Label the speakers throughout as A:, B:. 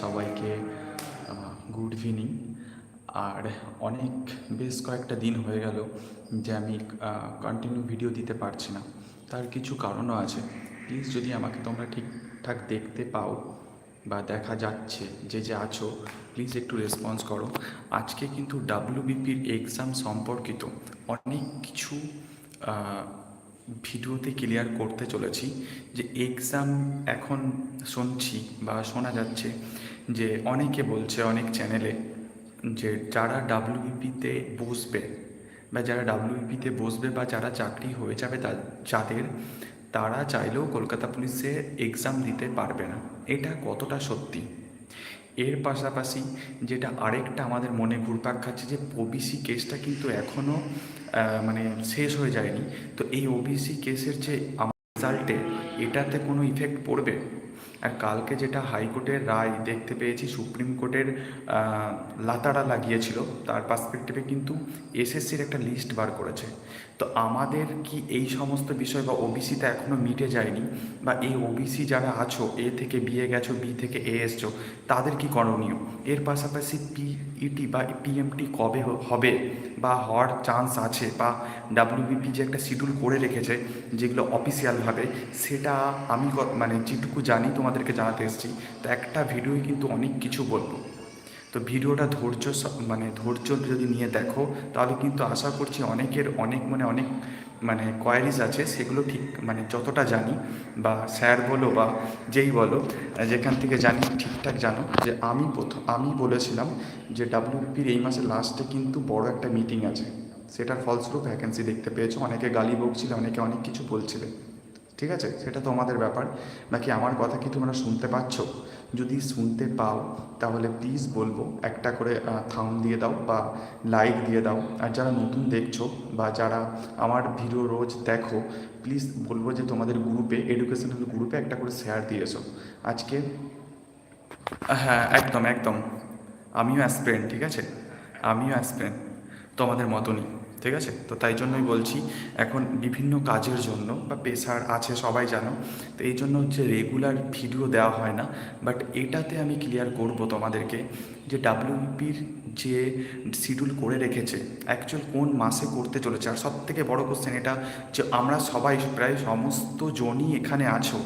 A: সবাইকে good evening আর অনেক, বেশ কয়েকটা দিন হয়ে গেল যে আমি কন্টিনিউ ভিডিও দিতে পারছি না। তার কিছু কারণও আছে। প্লিজ যদি আমাকে তোমরা ঠিকঠাক দেখতে পাও বা দেখা যাচ্ছে যে যে আছো প্লিজ একটু রেসপন্স করো। আজকে কিন্তু ডাব্লিউবিপির এক্সাম সম্পর্কিত অনেক কিছু ভিডিওতে ক্লিয়ার করতে চলেছি যে এক্সাম এখন শুনছি বা শোনা যাচ্ছে যে অনেকে বলছে অনেক চ্যানেলে যে যারা ডাব্লিউবিপিতে বসবে বা যারা ডাব্লিউবিপিতে বসবে বা যারা চাকরি হয়ে যাবে যাদের, তারা চাইলেও কলকাতা পুলিশে এক্সাম দিতে পারবে না। এটা কতটা সত্যি? এর পাশাপাশি যেটা আরেকটা আমাদের মনে ঘুরপাক খাচ্ছে যে ওবিসি কেসটা কিন্তু এখনও মানে শেষ হয়ে যায়নি। তো এই ওবিসি কেসের যে আমার রেজাল্টে, এটাতে কোনো ইফেক্ট পড়বে? আর কালকে যেটা হাইকোর্টের রায় দেখতে পেয়েছি, সুপ্রিম কোর্টের লাতাড়া লাগিয়েছিল, তার পার্সপেক্টিভে কিন্তু এসএসসির একটা লিস্ট বার করেছে। তো আমাদের কি এই সমস্ত বিষয় বা ওবিসিতে এখনও মিটে যায়নি? বা এই ওবিসি যারা আছো এ থেকে বিয়ে গেছো বি থেকে এ এসছো, তাদের কি করণীয়? এর পাশাপাশি পিইটি বা পিএমটি কবে হবে? বা হওয়ার চান্স আছে? বা ডাব্লিউবিপি যে একটা শিডিউল করে রেখেছে, যেগুলো অফিসিয়ালভাবে সেটা আমি মানে যেটুকু জানি তোমাদেরকে জানাতে এসেছি। তো একটা ভিডিওই কিন্তু অনেক কিছু বলব। তো ভিডিওটা ধৈর্য মানে ধৈর্য যদি নিয়ে দেখো, তাহলে কিন্তু আশা করছি অনেকের অনেক মানে অনেক মানে কোয়ারিজ আছে, সেগুলো ঠিক মানে যতটা জানি, বা স্যার বলো বা যেই বলো যেখান থেকে জানি, ঠিকঠাক জানো, যে আমি প্রথম আমি বলেছিলাম যে ডাব্লিউপির এই মাসের লাস্টে কিন্তু বড় একটা মিটিং আছে। সেটার ফলস্বরূপ ভ্যাকেন্সি দেখতে পেয়েছ, অনেকে গালি বকছিল, অনেকে অনেক কিছু বলছিলে। ঠিক আছে? সেটা তো আমাদের ব্যাপার। নাকি আমার কথা কি তোমরা শুনতে পাচ্ছ? যদি শুনতে পাও, তাহলে প্লিজ বলব, একটা করে থাম দিয়ে দাও বা লাইক দিয়ে দাও। আর যারা নতুন দেখছ বা যারা আমার ভিডিও রোজ দেখো প্লিজ বলব যে তোমাদের গ্রুপে এডুকেশনাল গ্রুপে একটা করে শেয়ার দিয়ে এসো। আজকে হ্যাঁ একদম একদম। আমিও অ্যাসপিরেন্ট ঠিক আছে? আমিও অ্যাসপিরেন্ট তোমাদের মতনই। ঠিক আছে? তো তাই জন্যই বলছি, এখন বিভিন্ন কাজের জন্য, বা পেশার আছে, সবাই জানো, তো এই জন্য হচ্ছে রেগুলার ভিডিও দেওয়া হয় না বাট এটাতে আমি ক্লিয়ার করব তোমাদেরকে যে ডাব্লিউপির যে শিডিউল করে রেখেছে অ্যাকচুয়াল কোন মাসে করতে চলেছে, আর সব থেকে বড় কোশ্চেন এটা যে আমরা সবাই, প্রায় সমস্ত জনই এখানে আছো,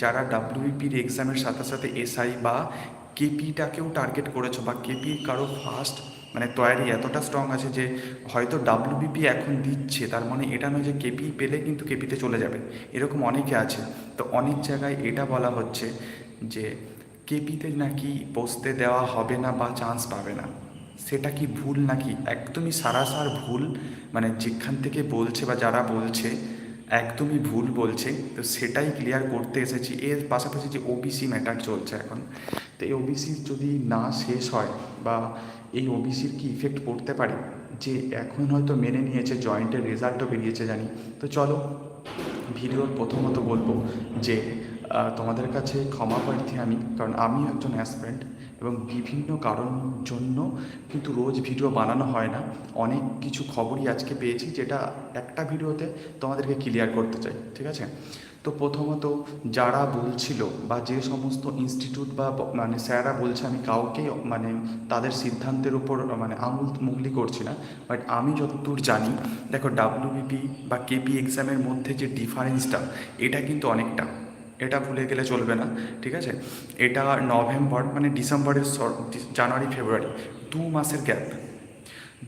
A: যারা ডাব্লিউপির এক্সামের সাথে সাথে এসআই বা কেপিটাকেও টার্গেট করেছ, বা কেপির কারও ফার্স্ট মানে তৈরি এতটা স্ট্রং আছে যে হয়তো ডাব্লিউবিপি এখন দিচ্ছে, তার মানে এটা নয় যে কেপি পেলে কিন্তু কেপিতে চলে যাবে। এরকম অনেকে আছে। তো অনেক জায়গায় এটা বলা হচ্ছে যে কেপিতে নাকি বসতে দেওয়া হবে না বা চান্স পাবে না। সেটা কি ভুল নাকি? একদমই সারাসার ভুল। মানে যেখান থেকে বলছে বা যারা বলছে, একদমই ভুল বলছে। তো সেটাই ক্লিয়ার করতে এসেছি। এর পাশাপাশি যে ওবিসি ম্যাটার চলছে এখন। তো এই ওবিসি যদি না শেষ হয় বা এই ওবিসির কি ইফেক্ট পড়তে পারে? যে এখন হয়তো মেনে নিয়েছে জয়েন্টের রেজাল্টও বেরিয়েছে জানি। তো চলো ভিডিওর প্রথমত বলব যে তোমাদের কাছে ক্ষমা প্রার্থী আমি, কারণ আমি একজন অ্যাসপিরেন্ট এবং বিভিন্ন কারণ জন্য কিন্তু রোজ ভিডিও বানানো হয় না। অনেক কিছু খবরই আজকে পেয়েছি যেটা একটা ভিডিওতে তোমাদেরকে ক্লিয়ার করতে চাই, ঠিক আছে? তো প্রথমত যারা বলছিল বা যে সমস্ত ইনস্টিটিউট বা মানে স্যাররা বলছে, আমি কাউকেই মানে তাদের সিদ্ধান্তের উপর মানে আঙুল মুগলি করছি না বাট আমি যতদূর জানি, দেখো ডাব্লিউবিপি বা কেপি এক্সামের মধ্যে যে ডিফারেন্সটা এটা কিন্তু অনেকটা। এটা ভুলে গেলে চলবে না, ঠিক আছে? এটা নভেম্বর মানে ডিসেম্বরের জানুয়ারি, ফেব্রুয়ারি, দু মাসের গ্যাপ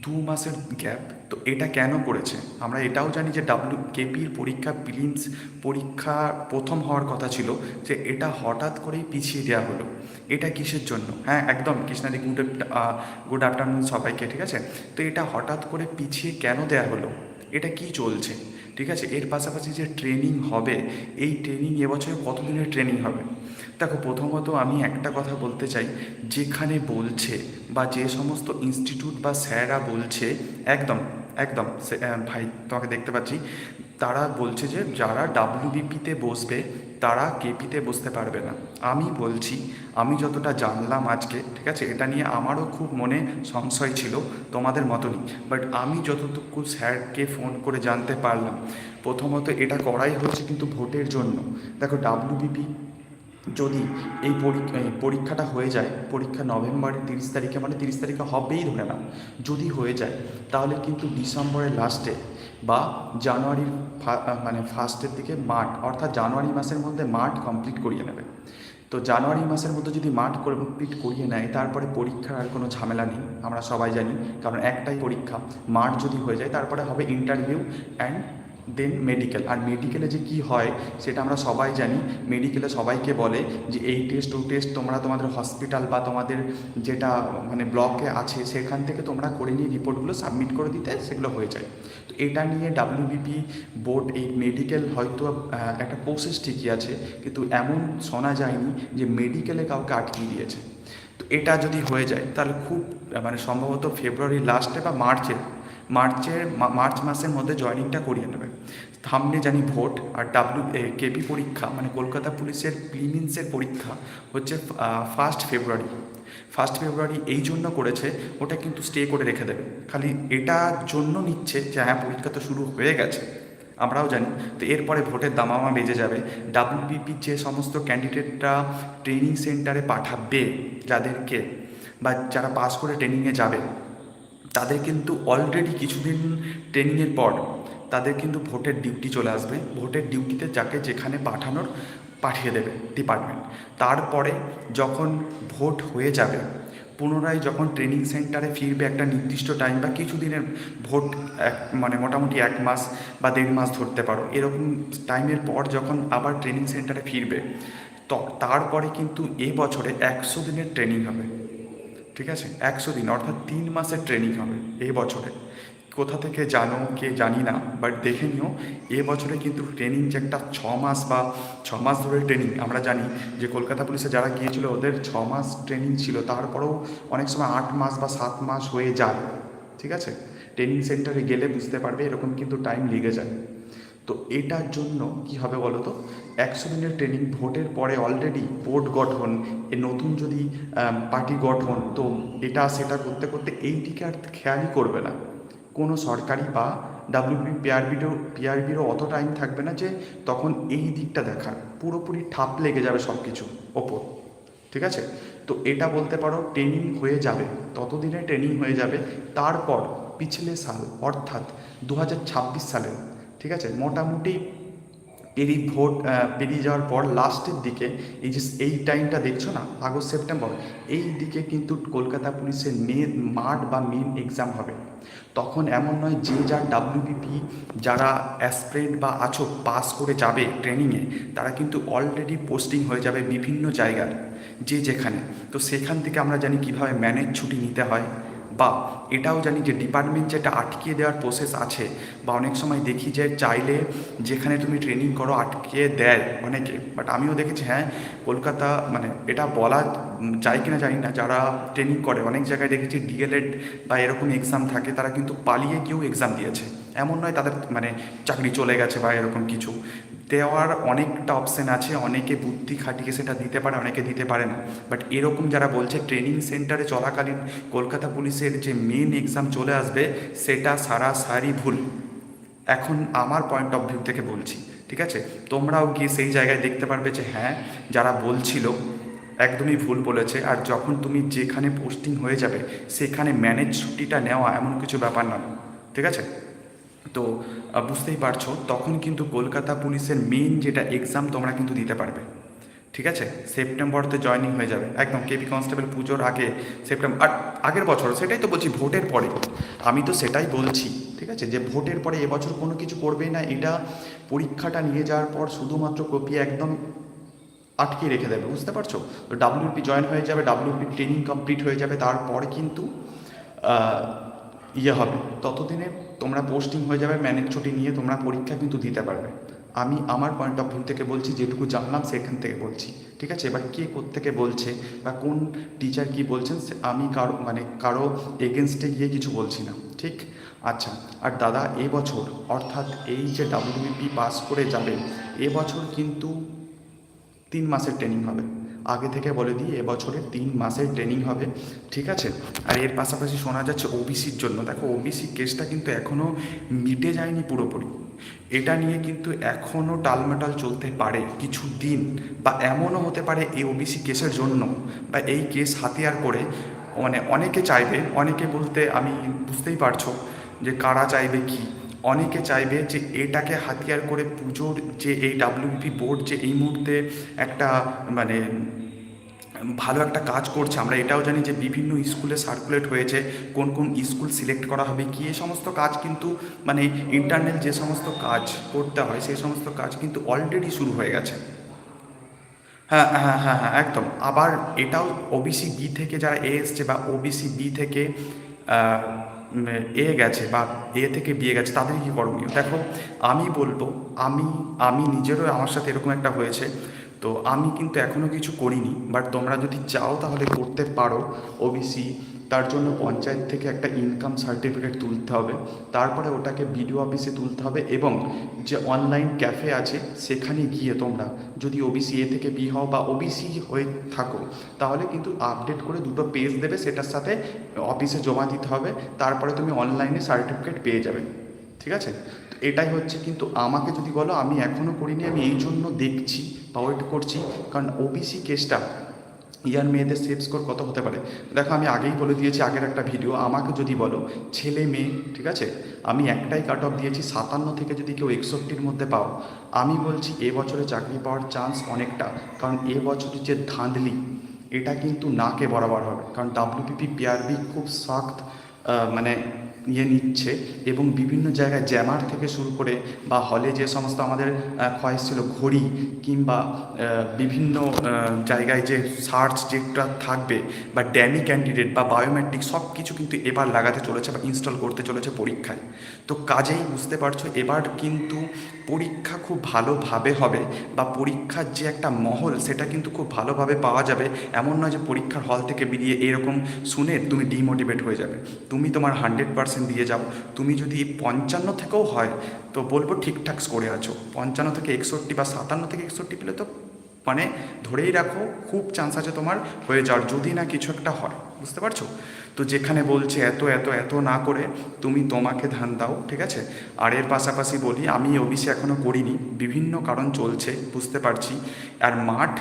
A: দু মাসের গ্যাপ তো এটা কেন করেছে? আমরা এটাও জানি যে ডাব্লিউ কেপির পরীক্ষা প্রিলিমস পরীক্ষা প্রথম হওয়ার কথা ছিল যে এটা হঠাৎ করেই পিছিয়ে দেওয়া হলো। এটা কিসের জন্য? হ্যাঁ একদম কৃষ্ণাদি গুড গুড আফটারনুন সবাইকে, ঠিক আছে? তো এটা হঠাৎ করে পিছিয়ে কেন দেওয়া হলো? এটা কি চলছে? ঠিক আছে? এর পাশাপাশি যে ট্রেনিং হবে, এই ট্রেনিং এবছরে কতদিনের ট্রেনিং হবে? দেখো, প্রথমত আমি একটা কথা বলতে চাই, যেখানে বলছে বা যে সমস্ত ইনস্টিটিউট বা স্যাররা বলছে, একদম একদম ভাই, তোমাকে দেখতে পাচ্ছি, তারা বলছে যে যারা ডাব্লিউবিপিতে বসবে তারা কেপিতে বসতে পারবে না। আমি বলছি, আমি যতটা জানলাম আজকে, ঠিক আছে? এটা নিয়ে আমারও খুব মনে সংশয় ছিল, তোমাদের মতনই। বাট আমি যতটুকু স্যারকে ফোন করে জানতে পারলাম, প্রথমত এটা করাই হচ্ছে কিন্তু ভোটের জন্য। দেখো ডাব্লিউবিপি যদি এই পরীক্ষা পরীক্ষাটা হয়ে যায়, পরীক্ষা নভেম্বরের তিরিশ তারিখে মানে তিরিশ তারিখে হবেই ধরে নাও, যদি হয়ে যায়, তাহলে কিন্তু ডিসেম্বরের লাস্টে বা জানুয়ারির মানে ফার্স্টের দিকে মাঠ, অর্থাৎ জানুয়ারি মাসের মধ্যে মাঠ কমপ্লিট করিয়ে নেবে। তো জানুয়ারি মাসের মধ্যে যদি মাঠ কমপ্লিট করিয়ে নেয়, তারপরে পরীক্ষার আর কোনো ঝামেলা নেই, আমরা সবাই জানি, কারণ একটাই পরীক্ষা, মাঠ যদি হয়ে যায়, তারপরে হবে ইন্টারভিউ অ্যান্ড দেন মেডিকেল আর মেডিকেলে যে কি হয়, সেটা আমরা সবাই জানি। মেডিকেলে সবাইকে বলে যে, এই টেস্ট ও টেস্ট তোমরা তোমাদের হসপিটাল বা তোমাদের যেটা মানে ব্লকে আছে, সেখান থেকে তোমরা করে নিয়ে রিপোর্টগুলো সাবমিট করে দিতে সেগুলো হয়ে যায়। তো এটা নিয়ে ডাব্লিউবিপি বোর্ড এই মেডিকেল হয়তো একটা প্রসেস ঠিকই আছে, কিন্তু এমন শোনা যায়নি যে মেডিকেলে কাউকে আটকিয়ে দিয়েছে। তো এটা যদি হয়ে যায়, তাহলে খুব মানে সম্ভবত ফেব্রুয়ারি লাস্টে বা মার্চের মার্চের মার্চ মাসের মধ্যে জয়েনিংটা করিয়ে নেবে। সামনে জানি ভোট আর ডাব্লিউ কেপি পরীক্ষা মানে কলকাতা পুলিশের প্রিমিন্সের পরীক্ষা হচ্ছে ফার্স্ট ফেব্রুয়ারি ফার্স্ট ফেব্রুয়ারি এই জন্য করেছে, ওটা কিন্তু স্টে করে রেখে দেবে। খালি এটার জন্য নিচ্ছে যে হ্যাঁ পরীক্ষা তো শুরু হয়ে গেছে, আমরাও জানি। তো এরপরে ভোটের দামামা বেজে যাবে। ডাব্লিউবিপি যে সমস্ত ক্যান্ডিডেটরা ট্রেনিং সেন্টারে পাঠাবে যাদেরকে, বা যারা পাস করে ট্রেনিংয়ে যাবে তাদের কিন্তু অলরেডি কিছুদিন ট্রেনিংয়ের পর তাদের কিন্তু ভোটের ডিউটি চলে আসবে। ভোটের ডিউটিতে যাকে যেখানে পাঠানোর পাঠিয়ে দেবে ডিপার্টমেন্ট তারপরে যখন ভোট হয়ে যাবে, পুনরায় যখন ট্রেনিং সেন্টারে ফিরবে একটা নির্দিষ্ট টাইম বা কিছুদিনের ভোট এক মানে মোটামুটি এক মাস বা দেড় মাস ধরতে পারো। এরকম টাইমের পর যখন আবার ট্রেনিং সেন্টারে ফিরবে, তো, তারপরে কিন্তু এ বছরে একশো দিনের ট্রেনিং হবে। ঠিক আছে? একশো দিন, অর্থাৎ তিন মাসের ট্রেনিং হবে এই বছরে। কোথা থেকে জানো, কে জানি না বাট দেখে নিও, এ বছরে কিন্তু ট্রেনিং যে একটা ছ মাস বা ছ মাস ধরে ট্রেনিং আমরা জানি যে কলকাতা পুলিশে যারা গিয়েছিল, ওদের ছ মাস ট্রেনিং ছিল, তারপরেও অনেক সময় আট মাস বা সাত মাস হয়ে যায়, ঠিক আছে? ট্রেনিং সেন্টারে গেলে বুঝতে পারবে, এরকম কিন্তু টাইম লেগে যায়। তো এটার জন্য কি হবে বলো তো একশো দিনের ট্রেনিং ভোটের পরে অলরেডি বোর্ড গঠন, এ নতুন যদি পার্টি গঠন, তো এটা সেটা করতে করতে এই দিকে আর খেয়ালই করবে না। কোনো সরকারি বা ডাব্লিউপি পিআরবিরও পিআরবিরও অত টাইম থাকবে না যে তখন এই দিকটা দেখার। পুরোপুরি ঠাপ লেগে যাবে সব কিছু ওপর। ঠিক আছে? তো এটা বলতে পারো ট্রেনিং হয়ে যাবে, ততদিনে ট্রেনিং হয়ে যাবে। তারপর, পিছলে সাল, অর্থাৎ দু হাজার ছাব্বিশ সালে ঠিক আছে? মোটামুটি পেরিয়ে ভোট পেরিয়ে যাওয়ার পর লাস্টের দিকে এই যে এই টাইমটা দেখছ না? আগস্ট, সেপ্টেম্বর, এই দিকে কিন্তু কলকাতা পুলিশের মেন মাঠ বা মেন এক্সাম হবে। তখন এমন নয় যে যার ডাব্লিউবিপি যারা অ্যাসপ্রেন্ট বা আছো পাস করে যাবে ট্রেনিংয়ে তারা কিন্তু অলরেডি পোস্টিং হয়ে যাবে বিভিন্ন জায়গায়, যে যেখানে। তো সেখান থেকে আমরা জানি কীভাবে ম্যানেজ ছুটি নিতে হয়। বা এটাও জানি যে ডিপার্টমেন্ট যেটা আটকিয়ে দেওয়ার প্রসেস আছে, বা অনেক সময় দেখি যে চাইলে যেখানে তুমি ট্রেনিং করো আটকে দেয় অনেকে। বাট আমিও দেখেছি হ্যাঁ কলকাতা মানে এটা বলা যায় কিনা জানি না, যারা ট্রেনিং করে, অনেক জায়গায় দেখেছি ডিএলএড বা এরকম এক্সাম থাকে, তারা কিন্তু পালিয়ে গিয়েও এক্সাম দিয়েছে। এমন নয় তাদের মানে চাকরি চলে গেছে বা এরকম কিছু। দেওয়ার অনেকটা অপশন আছে, অনেকে বুদ্ধি খাটিয়ে সেটা দিতে পারে, অনেকে দিতে পারে না। বাট এরকম যারা বলছে ট্রেনিং সেন্টারে চলাকালীন কলকাতা পুলিশের যে মেন এক্সাম চলে আসবে, সেটা সারা সারি ভুল। এখন আমার পয়েন্ট অফ ভিউ থেকে বলছি, ঠিক আছে? তোমরাও গিয়ে সেই জায়গায় দেখতে পারবে যে হ্যাঁ যারা বলছিল, একদমই ভুল বলেছে। আর যখন তুমি যেখানে পোস্টিং হয়ে যাবে, সেখানে ম্যানেজ ছুটিটা নেওয়া এমন কিছু ব্যাপার নয়, ঠিক আছে? তো বুঝতেই পারছ, তখন কিন্তু কলকাতা পুলিশের মেন যেটা এক্সাম তোমরা কিন্তু দিতে পারবে। ঠিক আছে? সেপ্টেম্বরতে জয়নিং হয়ে যাবে। একদম কেপি কনস্টেবল পুজোর আগে সেপ্টেম্বর আর আগের বছর, সেটাই তো বলছি ভোটের পরে। আমি তো সেটাই বলছি, ঠিক আছে? যে ভোটের পরে এবছর কোনো কিছু করবেই না, এটা পরীক্ষাটা নিয়ে যাওয়ার পর শুধুমাত্র কপি একদম আটকে রেখে দেবে, বুঝতে পারছ? তো ডাব্লিউপি জয়েন হয়ে যাবে ডাব্লিউপি ট্রেনিং কমপ্লিট হয়ে যাবে, তারপরে কিন্তু ইয়ে হবে। ততদিনে তোমরা পোস্টিং হয়ে যাবে ম্যানেজ ছুটি নিয়ে তোমরা পরীক্ষা কিন্তু দিতে পারবে। আমি আমার পয়েন্ট অফ ভিউ থেকে বলছি, যেটুকু জানলাম সেখান থেকে বলছি, ঠিক আছে? এবার কে থেকে বলছে বা কোন টিচার কি বলছেন আমি কারও মানে কারও এগেনস্টে গিয়ে কিছু বলছি না, ঠিক? আচ্ছা আর দাদা এবছর অর্থাৎ এই যে ডাব্লিউপি পাস করে যাবে এবছর কিন্তু তিন মাসের ট্রেনিং হবে। আগে থেকে বলে দিই, এবছরে তিন মাসের ট্রেনিং হবে, ঠিক আছে? আর এর পাশাপাশি শোনা যাচ্ছে ওবিসির জন্য। দেখো ওবিসি কেসটা কিন্তু এখনও মিটে যায়নি পুরোপুরি। এটা নিয়ে কিন্তু এখনও টালমাটাল চলতে পারে কিছু দিন বা এমনও হতে পারে এই ওবিসি কেসের জন্য, বা এই কেস হাতিয়ার করে মানে অনেকে চাইবে, অনেকে বলতে আমি বুঝতেই পারছ যে কারা চাইবে কি। অনেকে চাইবে যে এটাকে হাতিয়ার করে পুজোর যে এই ডাব্লিউপি বোর্ড যে এই মুহূর্তে একটা মানে ভালো একটা কাজ করছে। আমরা এটাও জানি যে বিভিন্ন স্কুলে সার্কুলেট হয়েছে, কোন কোন স্কুল সিলেক্ট করা হবে, কি এই সমস্ত কাজ কিন্তু মানে ইন্টারনাল যে সমস্ত কাজ করতে হয়, সেই সমস্ত কাজ কিন্তু অলরেডি শুরু হয়ে গেছে। হ্যাঁ হ্যাঁ হ্যাঁ হ্যাঁ একদম। আবার এটাও ওবিসি বি থেকে যারা এ এসছে বা ওবিসি বি থেকে এ গেছে বা এ থেকে বিয়ে গেছে তাদের কি করণীয়? দেখো, আমি বলব, আমি আমি নিজেরও আমার সাথে এরকম একটা হয়েছে। তো আমি কিন্তু এখনও কিছু করিনি বাট তোমরা যদি চাও তাহলে করতে পারো। ওবিসি তার জন্য পঞ্চায়েত থেকে একটা ইনকাম সার্টিফিকেট তুলতে হবে। তারপরে ওটাকে বিডিও অফিসে তুলতে হবে এবং যে অনলাইন ক্যাফে আছে, সেখানে গিয়ে তোমরা যদি ওবিসি এ থেকে বি হও বা ওবিসি হয়ে থাকো, তাহলে কিন্তু আপডেট করে দুটো পেজ দেবে, সেটার সাথে অফিসে জমা দিতে হবে। তারপরে তুমি অনলাইনে সার্টিফিকেট পেয়ে যাবে। ঠিক আছে? তো এটাই হচ্ছে কিন্তু আমাকে যদি বলো, আমি এখনও করিনি, আমি এই জন্য দেখছি বা ওয়েট করছি। কারণ ওবিসি কেসটা ইয়ার মেয়েদের সেফ স্কোর কত হতে পারে? দেখো, আমি আগেই বলে দিয়েছি, আগের একটা ভিডিও আমাকে যদি বলো, ছেলে মেয়ে, ঠিক আছে? আমি একটাই কাট অফ দিয়েছি, সাতান্ন থেকে যদি কেউ একষট্টির মধ্যে পাও, আমি বলছি এ বছরে চাকরি পাওয়ার চান্স অনেকটা, কারণ এ বছরের যে ধাঁধলি, এটা কিন্তু নাকে বরাবর হবে, কারণ ডাব্লিউপিপি পিআরবি খুব সখ্ত মানে ইয়ে নিচ্ছে এবং বিভিন্ন জায়গায় জ্যামার থেকে শুরু করে বা হলে যে সমস্ত আমাদের খয়েস ছিল, ঘড়ি কিংবা বিভিন্ন জায়গায় যে সার্চ যেটা থাকবে বা ড্যামি ক্যান্ডিডেট বা বায়োমেট্রিক সব কিছু কিন্তু এবার লাগাতে চলেছে বা ইনস্টল করতে চলেছে পরীক্ষায়। তো কাজেই বুঝতে পারছ, এবার কিন্তু পরীক্ষা খুব ভালোভাবে হবে বা পরীক্ষার যে একটা মহল সেটা কিন্তু খুব ভালোভাবে পাওয়া যাবে। এমন নয় যে পরীক্ষার হল থেকে বেরিয়ে এরকম শুনে তুমি ডিমোটিভেট হয়ে যাবে। তুমি তোমার হান্ড্রেড পার্সেন্ট দিয়ে যাও তুমি যদি পঞ্চান্ন থেকেও হয়, তো বলব ঠিকঠাক স্কোরে আছো। পঞ্চান্ন থেকে একষট্টি বা সাতান্ন থেকে একষট্টি পেলে তো মানে ধরেই রাখো, খুব চান্স আছে তোমার হয়ে যাওয়ার, যদি না কিছু একটা হয়। বুঝতে পারছ? তো যেখানে বলছে এত এত এত না করে তুমি তোমাকে ধ্যান দাও, ঠিক আছে? আর এর পাশাপাশি বলি, আমি ওবিসি এখনও করিনি, বিভিন্ন কারণ চলছে, বুঝতে পারছি। আর মাঠ,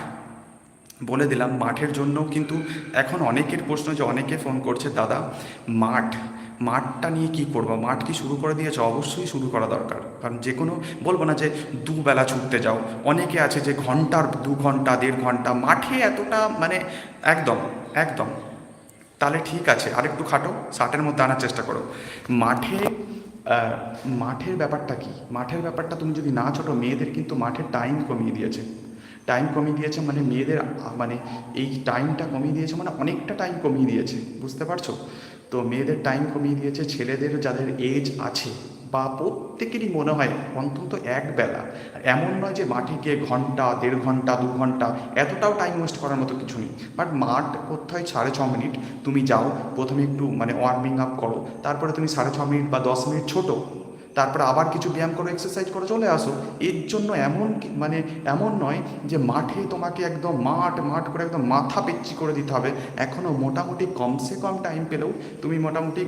A: বলে দিলাম, মাঠের জন্য কিন্তু এখন অনেকের প্রশ্ন যে অনেকে ফোন করছে, দাদা, মাঠ মাঠটা নিয়ে কি করব? মাঠ কি শুরু করে দিয়েছে? অবশ্যই শুরু করা দরকার। কারণ যে কোনো, বলব না যে দুবেলা ছুটতে যাও। অনেকে আছে যে ঘণ্টার, দু ঘণ্টা, দেড় ঘণ্টা, মাঠে এতটা মানে একদম একদম। তাহলে ঠিক আছে, আরেকটু খাটো, ষাটের মধ্যে আনার চেষ্টা করো। মাঠে মাঠের ব্যাপারটা কি? মাঠের ব্যাপারটা তুমি যদি না ছোটো, মেয়েদের কিন্তু মাঠের টাইম কমিয়ে দিয়েছে। টাইম কমিয়ে দিয়েছে মানে মেয়েদের মানে এই টাইমটা কমিয়ে দিয়েছে মানে অনেকটা টাইম কমিয়ে দিয়েছে। বুঝতে পারছ? তো মেয়েদের টাইম কমিয়ে দিয়েছে, ছেলেদের যাদের এজ আছে, বা প্রত্যেকেরই মনে হয় অন্তত এক বেলা। এমন নয় যে মাঠে গিয়ে ঘণ্টা, দেড় ঘণ্টা, দু ঘণ্টা, এতটাও টাইম ওয়েস্ট করার মতো কিছু নেই। বাট মাঠ করতে হয় সাড়ে ছ মিনিট। তুমি যাও, প্রথমে একটু মানে ওয়ার্মিং আপ করো। তারপরে তুমি সাড়ে ছ মিনিট বা দশ মিনিট ছোটো। তারপরে আবার কিছু ব্যায়াম করো এক্সারসাইজ করে, চলে আসো। এর জন্য এমন মানে এমন নয় যে মাঠে তোমাকে একদম মাঠ মাঠ করে একদম মাথা পেচ্ছি করে দিতে হবে। এখনও মোটামুটি কমসে কম টাইম পেলেও তুমি মোটামুটি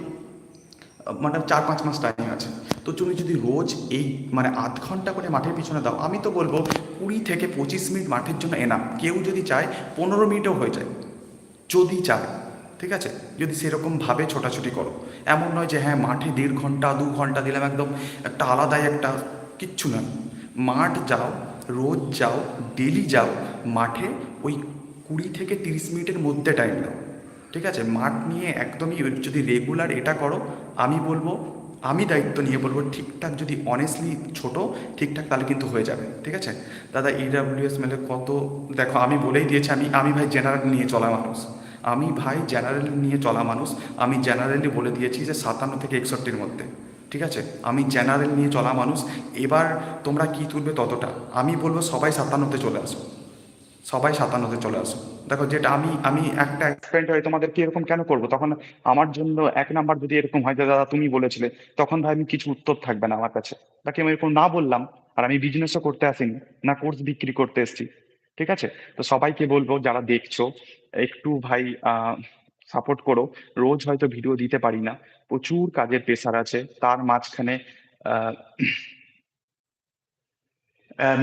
A: মানে চার পাঁচ মাস টাইম আছে। তো তুমি যদি রোজ এই মানে আধ ঘণ্টা করে মাঠের পিছনে দাও, আমি তো বলব কুড়ি থেকে পঁচিশ মিনিট মাঠের জন্য এনাম কেউ যদি চায়, পনেরো মিনিটও হয়ে যায়। যদি চায়। ঠিক আছে? যদি সেরকমভাবে ছোটাছুটি করো। এমন নয় যে হ্যাঁ মাঠে দেড় ঘণ্টা, দু ঘণ্টা দিলাম একদম একটা আলাদাই একটা কিচ্ছু নয় মাঠ যাও, রোজ যাও ডেলি যাও, মাঠে ওই কুড়ি থেকে তিরিশ মিনিটের মধ্যে টাইম দাও ঠিক আছে? মাঠ নিয়ে একদমই যদি রেগুলার এটা করো, আমি বলব, আমি দায়িত্ব নিয়ে বলব, ঠিকঠাক যদি অনেস্টলি ছোট, ঠিকঠাক তাহলে কিন্তু হয়ে যাবে। ঠিক আছে? দাদা ইডাব্লিউএস মেলে কত, দেখো, আমি বলেই দিয়েছি, আমি আমি ভাই জেনারেল নিয়ে চলা মানুষ। আমি ভাই জেনারেল নিয়ে চলা মানুষ, আমি জেনারেলি বলে দিয়েছি যে সাতান্ন থেকে একষট্টির মধ্যে, ঠিক আছে? আমি জেনারেল নিয়ে চলা মানুষ, এবার তোমরা কি তুলবে ততটা? আমি বলব সবাই সাতান্নতে চলে আসো। সবাই সাতান্নতে চলে আসো। দেখো যেটা আমি আমি একটা অ্যাক্সিডেন্ট হয়ে তোমাদেরকে এরকম কেন করব? তখন আমার জন্য এক নাম্বার যদি এরকম হয় দাদা তুমি বলেছিলে, তখন ভাই আমি কিছু উত্তর থাকবে না আমার কাছে। তাকে আমি এরকম না বললাম, আর আমি বিজনেসও করতে আসিনি, না কোর্স বিক্রি করতে এসেছি। ঠিক আছে? তো সবাইকে বলব, যারা দেখছ, একটু ভাই সাপোর্ট করো। রোজ হয়তো ভিডিও দিতে পারি না। প্রচুর কাজের প্রেসার আছে। তার মাঝখানে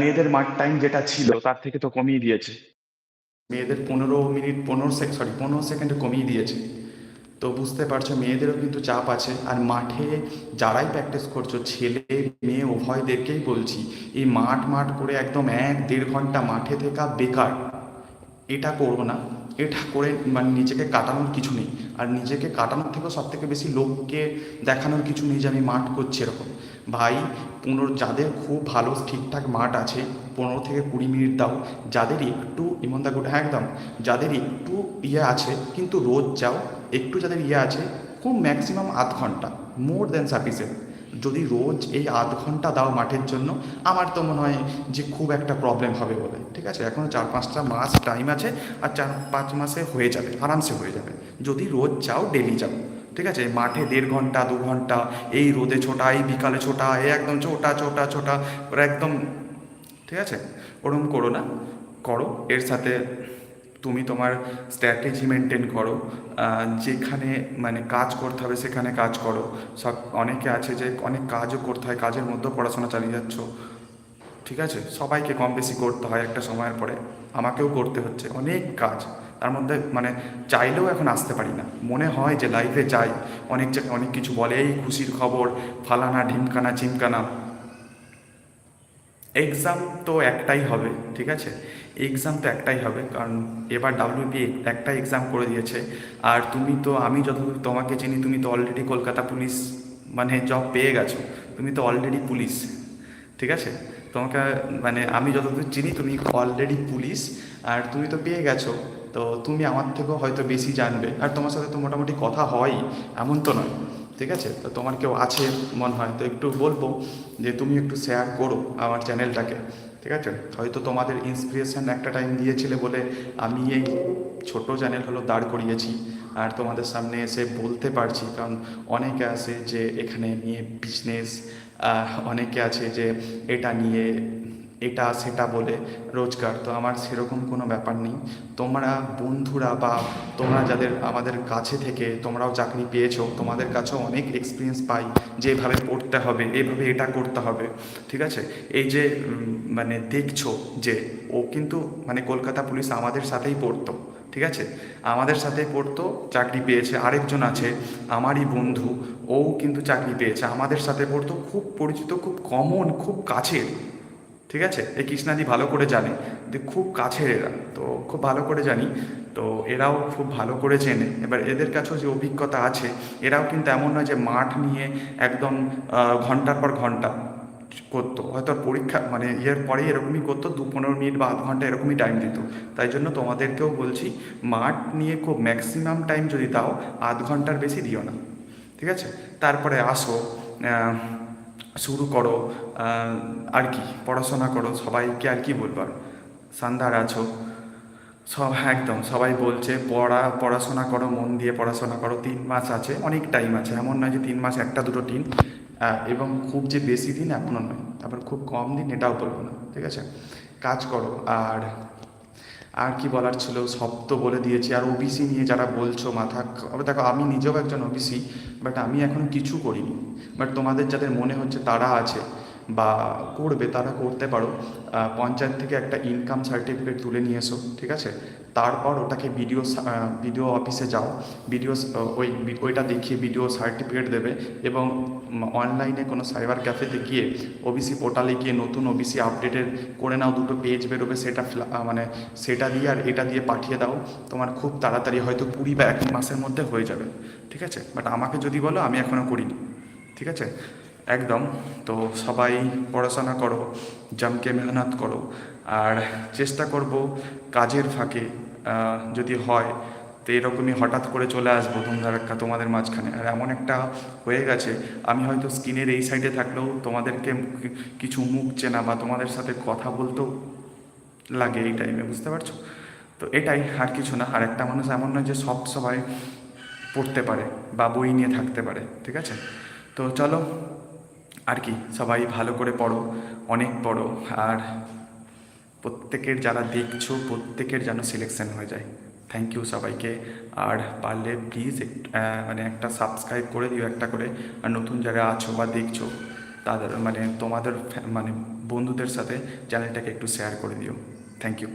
A: মেয়েদের মাঠ টাইম যেটা ছিল, তার থেকে তো কমিয়ে দিয়েছে। মেয়েদের পনেরো মিনিট, পনেরো সেকেন্ড সরি পনেরো সেকেন্ডে কমিয়ে দিয়েছে। তো বুঝতে পারছ, মেয়েদেরও কিন্তু চাপ আছে। আর মাঠে যারাই প্র্যাকটিস করছ, ছেলে, মেয়ে, উভয়দেরকেই বলছি, এই মাঠ মাঠ করে একদম এক দেড় ঘণ্টা মাঠে থাকা বেকার। এটা করব না। এটা করে মানে নিজেকে কাটানোর কিছু নেই। আর নিজেকে কাটানোর থেকেও সব থেকে বেশি লোককে দেখানোর কিছু নেই যে আমি মাঠ করছি এরকম। ভাই পনেরো যাদের খুব ভালো ঠিকঠাক মাঠ আছে, পনেরো থেকে কুড়ি মিনিট দাও, যাদের একটু ইমন্দা গুড হ্যাঁ একদম, যাদের একটু ইয়ে আছে, কিন্তু রোজ যাও, একটু যাদের ইয়ে আছে, খুব ম্যাক্সিমাম আধ ঘণ্টা মোর দেন সাফিসিয়েন্ট যদি রোজ এই আধ ঘণ্টা দাও মাঠের জন্য, আমার তো মনে হয় যে খুব একটা প্রবলেম হবে বলে, ঠিক আছে? এখনও চার পাঁচটা মাস টাইম আছে, আর চার পাঁচ মাসে হয়ে যাবে, আরামসে হয়ে যাবে। যদি রোজ যাও ডেলি যাও। ঠিক আছে? মাঠে দেড় ঘণ্টা, দু ঘণ্টা, এই রোদে ছোটা, এই বিকালে ছোটা এই একদম ছোটা ছোটা ছোটা, ওরা একদম ঠিক আছে? ওরম করো না। করো। এর সাথে তুমি তোমার স্ট্র্যাটেজি মেনটেন করো। যেখানে মানে কাজ করতে হবে সেখানে কাজ করো। সব অনেকে আছে যে অনেক কাজও করতে হয়, কাজের মধ্যেও পড়াশোনা চালিয়ে যাচ্ছ। ঠিক আছে? সবাইকে কম বেশি করতে হয় একটা সময়ের পরে। আমাকেও করতে হচ্ছে। অনেক কাজ। তার মধ্যে মানে চাইলেও এখন আসতে পারি না। মনে হয় যে লাইফে যাই, অনেক জায়গায় অনেক কিছু বলে, এই খুশির খবর, ফালানা, ঢিমকানা, চিমকানা। এক্সাম তো একটাই হবে, ঠিক আছে? এক্সাম তো একটাই হবে, কারণ এবার ডাব্লিউপি একটা এক্সাম করে দিয়েছে। আর তুমি তো, আমি যতদূর তোমাকে চিনি, তুমি তো অলরেডি কলকাতা পুলিশ মানে জব পেয়ে গেছো। তুমি তো অলরেডি পুলিশ, ঠিক আছে? তোমাকে মানে আমি যতদূর চিনি, তুমি অলরেডি পুলিশ, আর তুমি তো পেয়ে গেছো। তো তুমি আমার থেকেও হয়তো বেশি জানবে। আর তোমার সাথে তো মোটামুটি কথা হয় এমন তো নয়, ঠিক আছে? তো তোমার কেউ আছে মনে হয়, তো একটু বলব যে তুমি একটু শেয়ার করো আমার চ্যানেলটাকে ঠিক আছে? হয়তো তোমাদের ইন্সপিরেশন একটা টাইম দিয়েছিলে বলে আমি এই ছোট চ্যানেল হলো দাঁড় করিয়েছি, আর তোমাদের সামনে এসে বলতে পারছি, কারণ অনেকে আছে যে এখানে নিয়ে বিজনেস অনেকে আছে যে এটা নিয়ে এটা সেটা বলে রোজগার। তো আমার সেরকম কোনো ব্যাপার নেই। তোমরা বন্ধুরা বা তোমরা যাদের আমাদের কাছে থেকে তোমরাও চাকরি পেয়েছ, তোমাদের কাছেও অনেক এক্সপিরিয়েন্স পাই যে এভাবে পড়তে হবে, এভাবে এটা করতে হবে, ঠিক আছে? এই যে মানে দেখছ যে ও কিন্তু মানে কলকাতা পুলিশ আমাদের সাথেই পড়তো, ঠিক আছে? আমাদের সাথে পড়তো, চাকরি পেয়েছে, আরেকজন আছে, আমারই বন্ধু, ও কিন্তু চাকরি পেয়েছে, আমাদের সাথে পড়তো, খুব পরিচিত, খুব কমন খুব কাছের। ঠিক আছে? এই কৃষ্ণাদি ভালো করে জানে। খুব কাছের এরা, তো খুব ভালো করে জানি। তো এরাও খুব ভালো করে চেনে। এবার এদের কাছেও যে অভিজ্ঞতা আছে, এরাও কিন্তু এমন নয় যে মাঠ নিয়ে একদম ঘণ্টার পর ঘণ্টা করতো। হয়তো পরীক্ষা মানে ইয়ের পরেই এরকমই করতো, দু পনেরো মিনিট বা আধ ঘণ্টা এরকমই টাইম দিত। তাই জন্য তোমাদেরকেও বলছি, মাঠ নিয়ে খুব ম্যাক্সিমাম টাইম যদি দাও, আধ ঘণ্টার বেশি দিও না। ঠিক আছে? তারপরে আসো শুরু করো আর কি, পড়াশোনা করো, সবাইকে আর কি বলব আর সান্দার আছো? সব, একদম, সবাই বলছে, পড়া, পড়াশোনা করো, মন দিয়ে পড়াশোনা করো, তিন মাস আছে, অনেক টাইম আছে, এমন নয় যে তিন মাস একটা দুটো দিন এবং খুব যে বেশি দিন এমনও নয় আবার খুব কম দিন, এটাও বলব না, ঠিক আছে? কাজ করো, আর আর কি বলার ছিল? সব তো বলে দিয়েছি। আর ওবিসি নিয়ে যারা বলছো, মাথা দেখো, আমি নিজেও একজন ওবিসি বাট আমি এখন কিছু করিনি। বাট তোমাদের যাদের মনে হচ্ছে তারা আছে বা করবে, তারা করতে পারো। পঞ্চায়েত থেকে একটা ইনকাম সার্টিফিকেট তুলে নিয়ে এসো, ঠিক আছে? তারপর ওটাকে বিডিও বিডিও অফিসে যাও। বিডিও ওই ওইটা দেখিয়ে বিডিও সার্টিফিকেট দেবে এবং অনলাইনে কোনো সাইবার ক্যাফেতে গিয়ে ওবিসি পোর্টালে গিয়ে নতুন ওবিসি আপডেটের করে নাও, দুটো পেজ বেরোবে, সেটা মানে সেটা দিয়ে আর এটা দিয়ে পাঠিয়ে দাও। তোমার খুব তাড়াতাড়ি হয়তো কুড়ি বা এক মাসের মধ্যে হয়ে যাবে, ঠিক আছে? বাট আমাকে যদি বলো, আমি এখনও করিনি, ঠিক আছে? একদম, তো সবাই পড়াশোনা করো, জমকে মেহনত করো। আর চেষ্টা করব কাজের ফাঁকে যদি হয়, তো এরকমই হঠাৎ করে চলে আসব ধুমধারাক্কা তোমাদের মাঝখানে। আর এমন একটা হয়ে গেছে, আমি হয়তো স্কিনের এই সাইডে থাকলেও তোমাদেরকে কিছু মুখ চেনা বা তোমাদের সাথে কথা বলতেও লাগে এই টাইমে বুঝতে পারছ? তো এটাই, আর কিছু না। আর একটা মানুষ এমন নয় যে সব সবাই পড়তে পারে বা বই নিয়ে থাকতে পারে, ঠিক আছে? তো চলো আর কি, সবাই ভালো করে পড়ো, অনেক পড়ো। আর প্রত্যেকের যারা দেখছ, প্রত্যেকের যেন সিলেকশন হয়ে যায়। থ্যাংক ইউ সবাইকে। আর পারলে প্লিজ মানে একটা সাবস্ক্রাইব করে দিও একটা করে। আর নতুন যারা আছো বা দেখছ, তাদের মানে তোমাদের মানে বন্ধুদের সাথে চ্যানেলটাকে একটু শেয়ার করে দিও। Thank you